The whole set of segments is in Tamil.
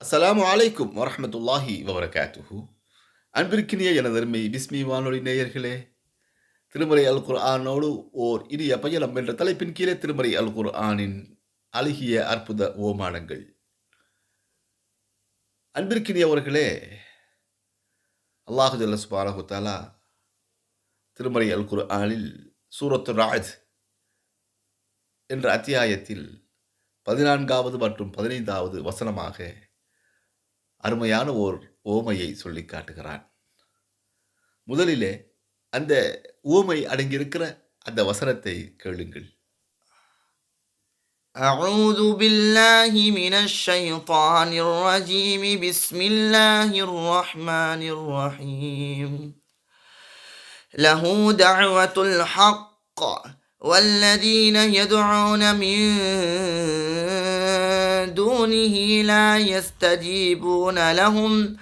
அஸ்ஸலாமு அலைக்கும் வரமத்துல்லாஹி வபரகாத்துஹு. அன்பிற்கினிய எனதருமை பிஸ்மி வானொலி நேயர்களே திருமறை அல் குர்ஆனோடு ஓர் இனிய பயணம் என்ற தலைப்பின் கீழே திருமறை அல் குர்ஆனின் அழகிய அற்புத ஓமானங்கள் அன்பிற்கினியவர்களே அல்லாஹுஜல்ல ஜல்ல தாலா திருமறை அல் குர்ஆனில் சூரத்து ராஜ் என்ற அத்தியாயத்தில் பதினான்காவது மற்றும் பதினைந்தாவது வசனமாக அருமையான ஓர் ஓமையை சொல்லி காட்டுகிறான் முதலிலே அந்த ஓமை அடங்கியிருக்கிற அந்த வசனத்தை கேளுங்கள் أعوذ بالله من الشيطان الرجيم بسم الله الرحمن الرحيم له دعوة الحق والذين يدعون من دونه لا يستجيبون لهم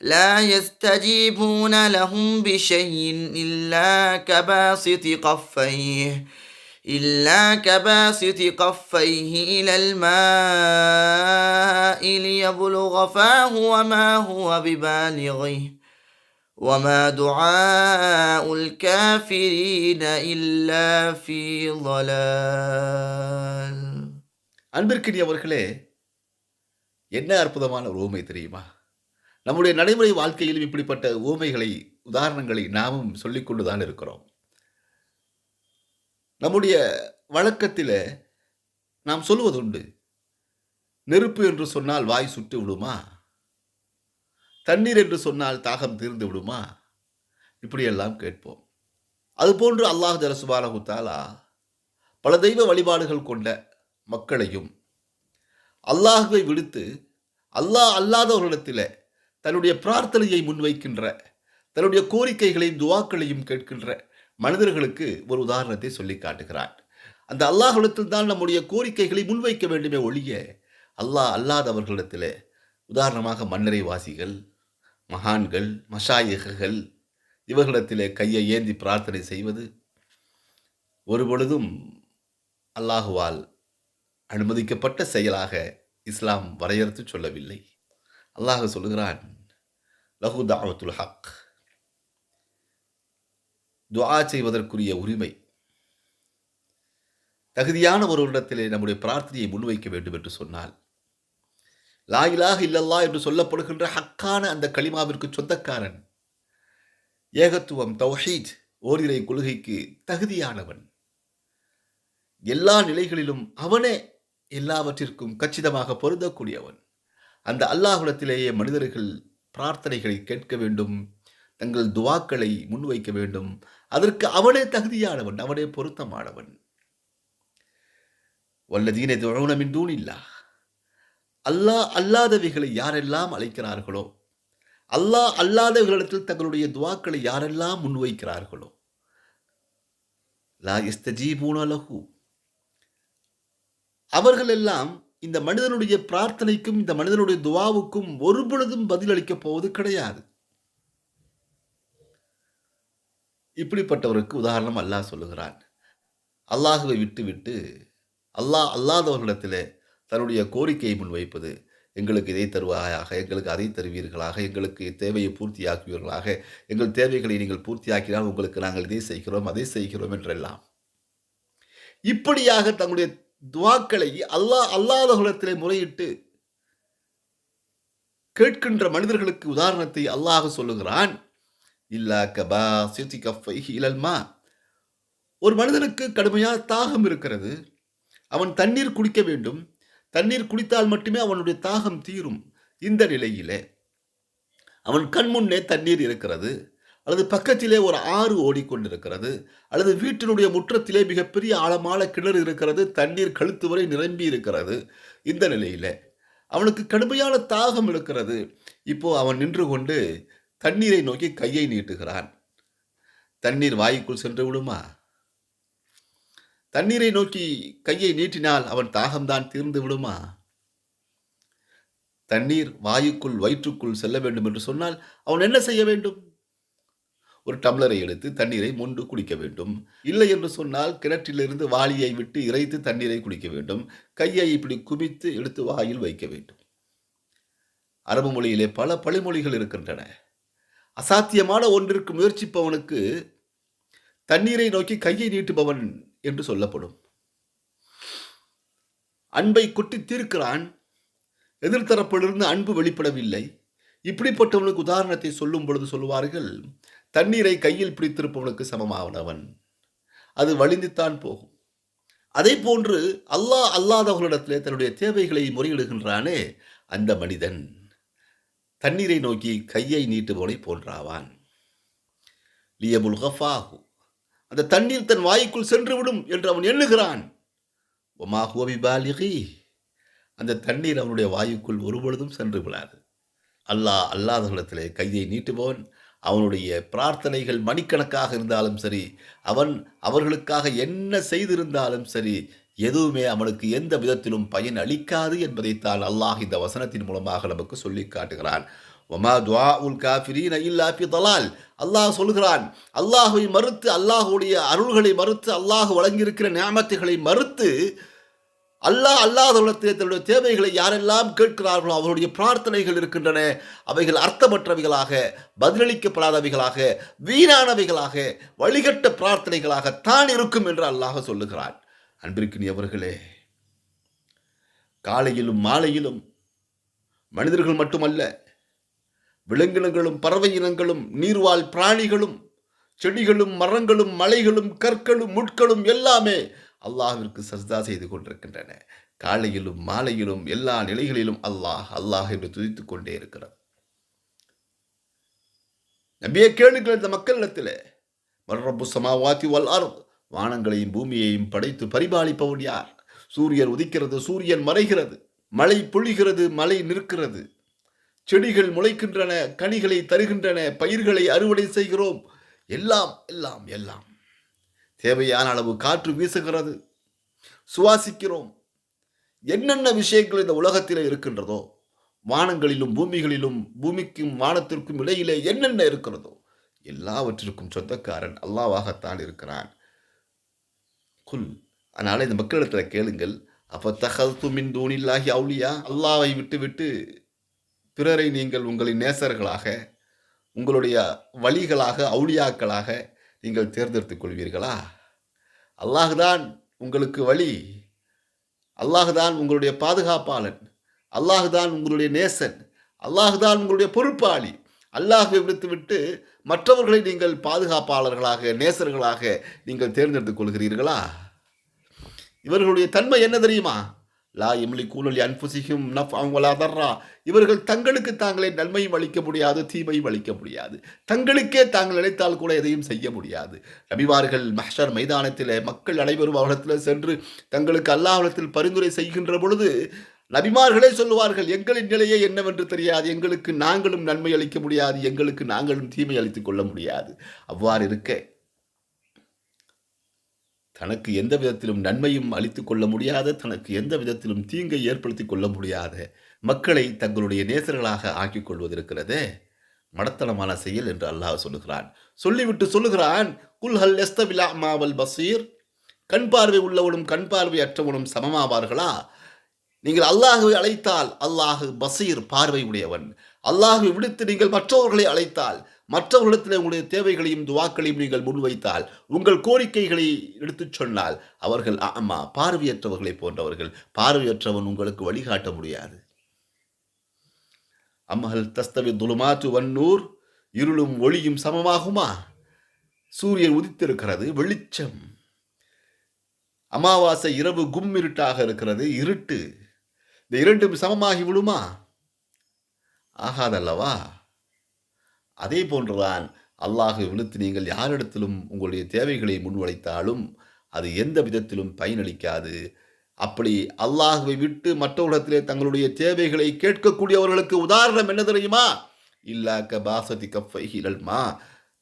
لا يستجيبون لهم بشيء إلا كباسط قفيه إلا كباسط قفيه إلى الماء ليبلغ فاه وما هو ببالغه وما دعاء الكافرين إلا في ضلال அன்பிற்கினியவர்களே என்ன அற்புதமான ஒரு ஓமை தெரியுமா? நம்முடைய நடைமுறை வாழ்க்கையிலும் இப்படிப்பட்ட ஓமைகளை உதாரணங்களை நாமும் சொல்லிக்கொண்டுதான் இருக்கிறோம். நம்முடைய வழக்கத்தில் நாம் சொல்வதுண்டு நெருப்பு என்று சொன்னால் வாய் சுட்டு விடுமா? தண்ணீர் என்று சொன்னால் தாகம் தீர்ந்து விடுமா? இப்படியெல்லாம் கேட்போம். அதுபோன்று அல்லாஹ் ஜலசுபானஹு தாலா பல தெய்வ வழிபாடுகள் கொண்ட மக்களையும் அல்லாஹுவை விடுத்து அல்லாஹ் அல்லாதவர்களிடத்தில் தன்னுடைய பிரார்த்தனையை முன்வைக்கின்ற தன்னுடைய கோரிக்கைகளையும் துவாக்களையும் கேட்கின்ற மனிதர்களுக்கு ஒரு உதாரணத்தை சொல்லி காட்டுகிறான். அந்த அல்லாஹிடத்தில் தான் நம்முடைய கோரிக்கைகளை முன்வைக்க வேண்டுமே ஒழிய அல்லாஹ் அல்லாதவர்களிடத்தில் உதாரணமாக மன்னரை வாசிகள் மகான்கள் மஷாயகர்கள் இவர்களிடத்திலே கையை ஏந்தி பிரார்த்தனை செய்வது ஒரு பொழுதும் அல்லாஹுவால் அனுமதிக்கப்பட்ட செயலாக இஸ்லாம் வரையறுத்து சொல்லவில்லை. அல்லாஹ் சொல்லுகிறான் லஹு தாவத்துல் ஹக். துவா செய்வதற்குரிய உரிமை. தகுதியான ஒருவரிடத்திலே நம்முடைய பிரார்த்தனையை முன்வைக்க வேண்டும் என்று சொன்னால் லாயிலாக இல்லல்லா என்று சொல்லப்படுகின்ற ஹக்கான அந்த களிமாவிற்கு சொந்தக்காரன் ஏகத்துவம் தௌஹீத் ஓரிரை கொள்கைக்கு தகுதியானவன். எல்லா நிலைகளிலும் அவனே எல்லாவற்றிற்கும் கச்சிதமாக பொருந்தக்கூடியவன். அந்த அல்லாஹுடத்திலேயே மனிதர்கள் பிரார்த்தனைகளை கேட்க வேண்டும் தங்கள் துவாக்களை முன்வைக்க வேண்டும். அதற்கு அவனே தகுதியானவன் அவனே பொருத்தமானவன். வல்லதீனை துழவுனமின் தூணில்லா அல்லாஹ் அல்லாதவைகளை யாரெல்லாம் அழைக்கிறார்களோ அல்லாஹ் அல்லாதவர்களிடத்தில் தங்களுடைய துவாக்களை யாரெல்லாம் முன்வைக்கிறார்களோ லா இஸ்தஜீபூன லஹு. அவர்கள் எல்லாம் இந்த மனிதனுடைய பிரார்த்தனைக்கும் இந்த மனிதனுடைய துவாவுக்கும் ஒரு பொழுதும் பதிலளிக்கப் போவது கிடையாது. இப்படிப்பட்டவருக்கு உதாரணம் அல்லாஹ் சொல்லுகிறான். அல்லாஹுவை விட்டுவிட்டு அல்லாஹ் அல்லாதவர்களிடத்தில் தன்னுடைய கோரிக்கையை முன்வைப்பது எங்களுக்கு இதை தருவாயாக எங்களுக்கு அதை தருவீர்களாக எங்களுக்கு தேவையை பூர்த்தியாக்குவீர்களாக எங்கள் தேவைகளை நீங்கள் பூர்த்தியாக்கினால் உங்களுக்கு நாங்கள் இதை செய்கிறோம் அதை செய்கிறோம் என்றெல்லாம். இப்படியாக தங்களுடைய துவாக்களை அல்லாஹ் அல்லாதவர்களிடத்திலே முறையிட்டு கேட்கின்ற மனிதர்களுக்கு உதாரணத்தை அல்லாஹ் சொல்லுகிறான். இல்லா கபா சித்தி கஃபை இலல்மா ஒரு மனிதனுக்கு கடுமையாக தாகம் இருக்கிறது. அவன் தண்ணீர் குடிக்க வேண்டும். தண்ணீர் குடித்தால் மட்டுமே அவனுடைய தாகம் தீரும். இந்த நிலையிலே அவன் கண் முன்னே தண்ணீர் இருக்கிறது. அல்லது பக்கத்திலே ஒரு ஆறு ஓடிக்கொண்டிருக்கிறது அல்லது வீட்டினுடைய முற்றத்திலே மிகப்பெரிய ஆழமான கிணறு இருக்கிறது தண்ணீர் கழுத்து வரை நிரம்பி இருக்கிறது. இந்த நிலையில் அவனுக்கு கடுமையான தாகம் இருக்கிறது. இப்போ அவன் நின்று கொண்டு தண்ணீரை நோக்கி கையை நீட்டுகிறான். தண்ணீர் வாய்க்குள் சென்று விடுமா? தண்ணீரை நோக்கி கையை நீட்டினால் அவன் தாகம்தான் தீர்ந்து விடுமா? தண்ணீர் வாயுக்குள் வயிற்றுக்குள் செல்ல வேண்டும் என்று சொன்னால் அவன் என்ன செய்ய வேண்டும்? ஒரு டம்ளரை எடுத்து தண்ணீரை மொண்டு குடிக்க வேண்டும். இல்லை என்று சொன்னால் கிணற்றிலிருந்து வாளியை விட்டு இறைத்து தண்ணீரை குடிக்க வேண்டும். கையை இப்படி குமித்து எடுத்து வாயில் வைக்க வேண்டும். அரபு மொழியிலே பல பழிமொழிகள் இருக்கின்றன. அசாத்தியமான ஒன்றிற்கு முயற்சிப்பவனுக்கு தண்ணீரை நோக்கி கையை நீட்டுபவன் என்று சொல்லப்படும். அன்பை கொட்டி தீர்க்கிறான். எதிர்த்தரப்பிலிருந்து அன்பு வெளிப்படவில்லை. இப்படிப்பட்டவனுக்கு உதாரணத்தை சொல்லும் பொழுது சொல்லுவார்கள் தண்ணீரை கையில் பிடித்திருப்பவனுக்கு சமமானவன். அது வழிந்துத்தான் போகும். அதே போன்று அல்லாஹ் அல்லாதவர்களிடத்திலே தன்னுடைய தேவைகளை முறையிடுகின்றானே அந்த மனிதன் தண்ணீரை நோக்கி கையை நீட்டுபவனை போன்றாவான். லியபுல் ஹஃபாஹு அந்த தண்ணீர் தன் வாய்க்குள் சென்றுவிடும் என்று அவன் எண்ணுகிறான். ஒமா ஹுவபி அந்த தண்ணீர் அவனுடைய வாயுக்குள் ஒருபொழுதும் சென்று விடாது அல்லாஹ் அல்லாதவர்களிடத்திலே கையை நீட்டுபவன் அவனுடைய பிரார்த்தனைகள் மணிக்கணக்காக இருந்தாலும் சரி அவன் அவர்களுக்காக என்ன செய்திருந்தாலும் சரி எதுவுமே அவனுக்கு எந்த விதத்திலும் பயன் அளிக்காது என்பதைத்தான் அல்லாஹ் இந்த வசனத்தின் மூலமாக நமக்கு சொல்லி காட்டுகிறான். ஒமா துவா உல் காஃபிரீன இல்லா ஃபி தலால். அல்லாஹ் சொல்கிறான் அல்லாஹுவை மறுத்து அல்லாஹுடைய அருள்களை மறுத்து அல்லாஹ் வழங்கியிருக்கிற நியாமத்துகளை மறுத்து அல்லாஹ் அல்லாதவர்களுடைய தேவைகளை யாரெல்லாம் கேட்கிறார்களோ அவருடைய பிரார்த்தனைகள் இருக்கின்றன. அவைகள் அர்த்தமற்றவைகளாக பதிலளிக்கப்படாதவைகளாக வீணானவைகளாக வழிகட்ட பிரார்த்தனைகளாக தான் இருக்கும் என்று அல்லாஹ் சொல்லுகிறான். அன்பிற்கினியவர்களே காலையிலும் மாலையிலும் மனிதர்கள் மட்டுமல்ல விலங்கினங்களும் பறவை இனங்களும் நீர்வாழ் பிராணிகளும் செடிகளும் மரங்களும் மலைகளும் கற்களும் முட்களும் எல்லாமே அல்லாஹிற்கு சர்தா செய்து கொண்டிருக்கின்றன. காலையிலும் மாலையிலும் எல்லா நிலைகளிலும் அல்லாஹ் அல்லாஹ் என்று துதித்துக் கொண்டே இருக்கிறார் நபியை கேளுங்கள் இந்த மக்களிடத்தில் மர்ரப்பு சமாவாத்தி வல்லார் வானங்களையும் பூமியையும் படைத்து பரிபாலிப்பவன் யார்? சூரியன் உதிக்கிறது சூரியன் மறைகிறது. மழை பொழிகிறது மழை நிற்கிறது. செடிகள் முளைக்கின்றன கனிகளை தருகின்றன பயிர்களை அறுவடை செய்கிறோம். எல்லாம் எல்லாம் எல்லாம். தேவையான அளவு காற்று வீசுகிறது. சுவாசிக்கிறோம். என்னென்ன விஷயங்கள் இந்த உலகத்தில் இருக்கின்றதோ வானங்களிலும் பூமிகளிலும் பூமிக்கும் வானத்திற்கும் இடையிலே என்னென்ன இருக்கிறதோ எல்லாவற்றிற்கும் சொந்தக்காரன் அல்லாவாகத்தான் இருக்கிறான். குல். அதனால இந்த மக்களிடத்தில் கேளுங்கள் அப்போ தகல் துமின் தூணில்லாகி அவுளியா அல்லாவை விட்டு விட்டு பிறரை நீங்கள் உங்களின் நேசர்களாக உங்களுடைய வழிகளாக அவுளியாக்களாக நீங்கள் தேர்ந்தெடுத்துக் கொள்வீர்களா? அல்லாஹுதான் உங்களுக்கு வழி. அல்லாஹுதான் உங்களுடைய பாதுகாப்பாளன். அல்லாஹுதான் உங்களுடைய நேசன். அல்லாஹுதான் உங்களுடைய பொறுப்பாளி. அல்லாஹை விடுத்துவிட்டு மற்றவர்களை நீங்கள் பாதுகாப்பாளர்களாக நேசர்களாக நீங்கள் தேர்ந்தெடுத்துக் கொள்கிறீர்களா? இவர்களுடைய தன்மை என்ன தெரியுமா? லா எம்லி கூலி அன்புசிகும் நஃப் அவங்களா தர்றா இவர்கள் தங்களுக்கு தாங்களே நன்மையும் அளிக்க முடியாது தீமையும் அளிக்க முடியாது. தங்களுக்கே தாங்கள் நினைத்தால் கூட எதையும் செய்ய முடியாது. ரபிவார்கள் மஹர் மைதானத்தில் மக்கள் அனைவரும் அவரிடத்தில் சென்று தங்களுக்கு அல்லாஹிடத்தில் பரிந்துரை செய்கின்ற பொழுது நபிமார்களே சொல்லுவார்கள் எங்களின் நிலையே என்னவென்று தெரியாது. எங்களுக்கு நாங்களும் நன்மை அளிக்க முடியாது. எங்களுக்கு நாங்களும் தீமை அளித்துக் கொள்ள முடியாது. அவ்வாறு இருக்க தனக்கு எந்த விதத்திலும் நன்மையும் அளித்து கொள்ள முடியாத தனக்கு எந்த விதத்திலும் தீங்கை ஏற்படுத்திக் கொள்ள முடியாத மக்களை தங்களுடைய நேசர்களாக ஆக்கிக் கொள்வதிருக்கிறதே. மடத்தனமான செயல் என்று அல்லாஹ் சொல்லுகிறான். சொல்லிவிட்டு சொல்லுகிறான் குல்ஹல் எஸ்தபிலா மாவல் பசீர்? கண் பார்வை உள்ளவனும் கண் பார்வை அற்றவனும் சமமாவார்களா? நீங்கள் அல்லாஹுவை அழைத்தால் அல்லாஹு பசீர் பார்வை உடையவன். அல்லாஹுவை விடுத்து நீங்கள் மற்றவர்களை அழைத்தால் மற்றவர்களிடத்தில் உங்களுடைய தேவைகளையும் துவாக்களையும் நீங்கள் முன்வைத்தால் உங்கள் கோரிக்கைகளை எடுத்துச் சொன்னால் அவர்கள் ஆமா பார்வையற்றவர்களை போன்றவர்கள். பார்வையற்றவன் உங்களுக்கு வழிகாட்ட முடியாது. அம்மகள் தஸ்தவி துலுமாத்து வன்னூர் இருளும் ஒளியும் சமமாகுமா? சூரியன் உதித்திருக்கிறது வெளிச்சம். அமாவாசை இரவு கும்மிருட்டாக இருக்கிறது இருட்டு. இந்த இரண்டும் சமமாகி விடுமா? ஆகாதல்லவா? அதே போன்றுதான் அல்லாஹ் விழுத்து நீங்கள் யாரிடத்திலும் உங்களுடைய தேவைகளை முன்வைத்தாலும் அது எந்த விதத்திலும் பயனளிக்காது. அப்படி அல்லாஹுவை விட்டு மற்றவர்களிடத்திலே தங்களுடைய தேவைகளை கேட்கக்கூடியவர்களுக்கு உதாரணம் என்ன தெரியுமா? இல்லா கபாசதி கஃபை ஹிரல்மா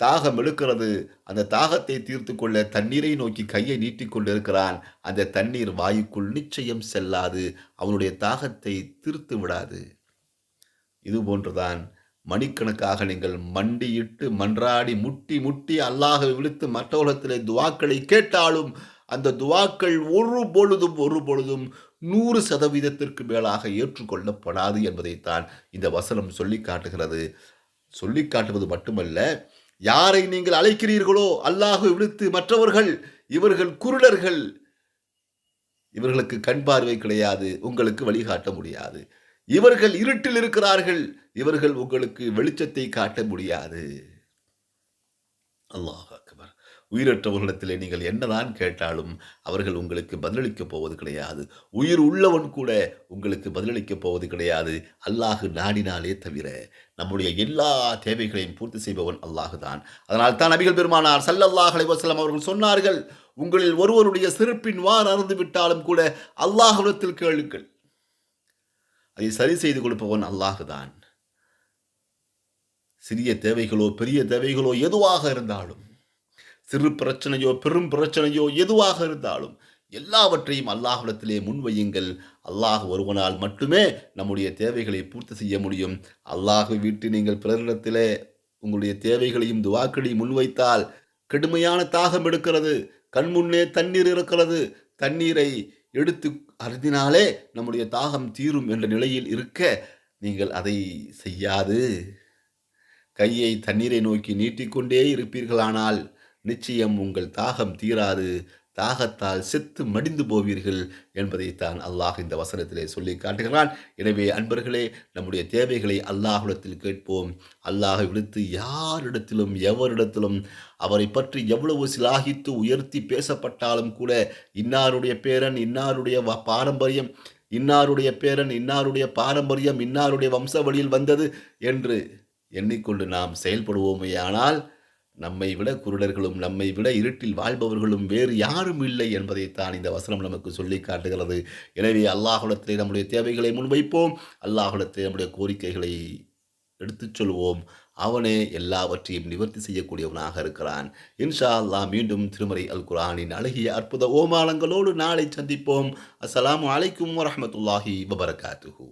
தாகம் எடுக்கிறது அந்த தாகத்தை தீர்த்து கொள்ள தண்ணீரை நோக்கி கையை நீட்டிக்கொண்டு இருக்கிறான் அந்த தண்ணீர் வாயுக்குள் நிச்சயம் செல்லாது அவனுடைய தாகத்தை தீர்த்து விடாது. இது போன்றுதான் மணிக்கணக்காக நீங்கள் மண்டியிட்டு மன்றாடி முட்டி முட்டி அல்லாஹை விழுத்து மற்ற உலகத்திலே துவாக்களை கேட்டாலும் அந்த துவாக்கள் ஒரு பொழுதும் ஒரு பொழுதும் நூறு சதவீதத்திற்கு மேலாக ஏற்றுக்கொள்ளப்படாது என்பதைத்தான் இந்த வசனம் சொல்லி காட்டுகிறது. சொல்லி காட்டுவது மட்டுமல்ல யாரை நீங்கள் அழைக்கிறீர்களோ அல்லாஹ் விடுத்து மற்றவர்கள் இவர்கள் குருடர்கள் இவர்களுக்கு கண் பார்வை கிடையாது உங்களுக்கு வழிகாட்ட முடியாது. இவர்கள் இருட்டில் இருக்கிறார்கள். இவர்கள் உங்களுக்கு வெளிச்சத்தை காட்ட முடியாது. அல்லாஹ் அக்பர். உயிரற்றவர்களிடத்திலே நீங்கள் என்னதான் கேட்டாலும் அவர்கள் உங்களுக்கு பதிலளிக்கப் போவது கிடையாது. உயிர் உள்ளவன் கூட உங்களுக்கு பதிலளிக்கப் போவது கிடையாது. அல்லாஹு நாடினாலே தவிர நம்முடைய எல்லா தேவைகளையும் பூர்த்தி செய்பவன் அல்லாஹு தான். அதனால் தான் நபிகள் பெருமானார் சல்லல்லாஹ் அலைஹி அவர்கள் சொன்னார்கள் உங்களில் ஒருவருடைய சிறப்பின் வார் அறந்து விட்டாலும் கூட அல்லாஹுடத்தில் கேளுங்கள். அதை சரி செய்து கொடுப்பவன் அல்லாஹுதான். சிறிய தேவைகளோ பெரிய தேவைகளோ எதுவாக இருந்தாலும் சிறு பிரச்சனையோ பெரும் பிரச்சனையோ எதுவாக இருந்தாலும் எல்லாவற்றையும் அல்லாஹ்விடத்திலே முன்வையுங்கள். அல்லாஹ் ஒருவனால் மட்டுமே நம்முடைய தேவைகளை பூர்த்தி செய்ய முடியும். அல்லாஹ் வீட்டு நீங்கள் பிறரிடத்திலே உங்களுடைய தேவைகளையும் துவாக்களையும் முன்வைத்தால் கடுமையான தாகம் எடுக்கிறது. கண் முன்னே தண்ணீர் இருக்கிறது. தண்ணீரை எடுத்து அருந்தினாலே நம்முடைய தாகம் தீரும் என்ற நிலையில் இருக்க நீங்கள் அதை செய்யாது. கையை தண்ணீரை நோக்கி நீட்டிக்கொண்டே இருப்பீர்களானால் நிச்சயம் உங்கள் தாகம் தீராது. தாகத்தால் செத்து மடிந்து போவீர்கள் என்பதைத்தான் அல்லாஹ் இந்த வசனத்திலே சொல்லி காட்டுகிறான். எனவே அன்பர்களே நம்முடைய தேவைகளை அல்லாஹ்விடத்தில் கேட்போம். அல்லாஹை விடுத்து யாரிடத்திலும் எவரிடத்திலும் அவரை பற்றி எவ்வளவு சிலாகித்து உயர்த்தி பேசப்பட்டாலும் கூட இன்னாருடைய பேரன் இன்னாருடைய வ- பாரம்பரியம் இன்னாருடைய பேரன் இன்னாருடைய பாரம்பரியம் இன்னாருடைய வம்சவழியில் வந்தது என்று எண்ணிக்கொண்டு நாம் செயல்படுவோமேயானால் நம்மை விட குருடர்களும் நம்மை விட இருட்டில் வாழ்பவர்களும் வேறு யாரும் இல்லை என்பதைத்தான் இந்த வசனம் நமக்கு சொல்லி காட்டுகிறது. எனவே அல்லாஹுடத்திலே நம்முடைய தேவைகளை முன்வைப்போம். அல்லாஹுடத்திலே நம்முடைய கோரிக்கைகளை எடுத்துச் சொல்வோம். அவனே எல்லாவற்றையும் நிவர்த்தி செய்யக்கூடியவனாக இருக்கிறான். இன்ஷா அல்லாஹ் மீண்டும் திருமறை அல் குரானின் அழகிய அற்புத ஓமாளங்களோடு நாளை சந்திப்போம். அஸ்லாம் அலைக்கும் வரமத்துல்லாஹி வபரகாத்துஹு.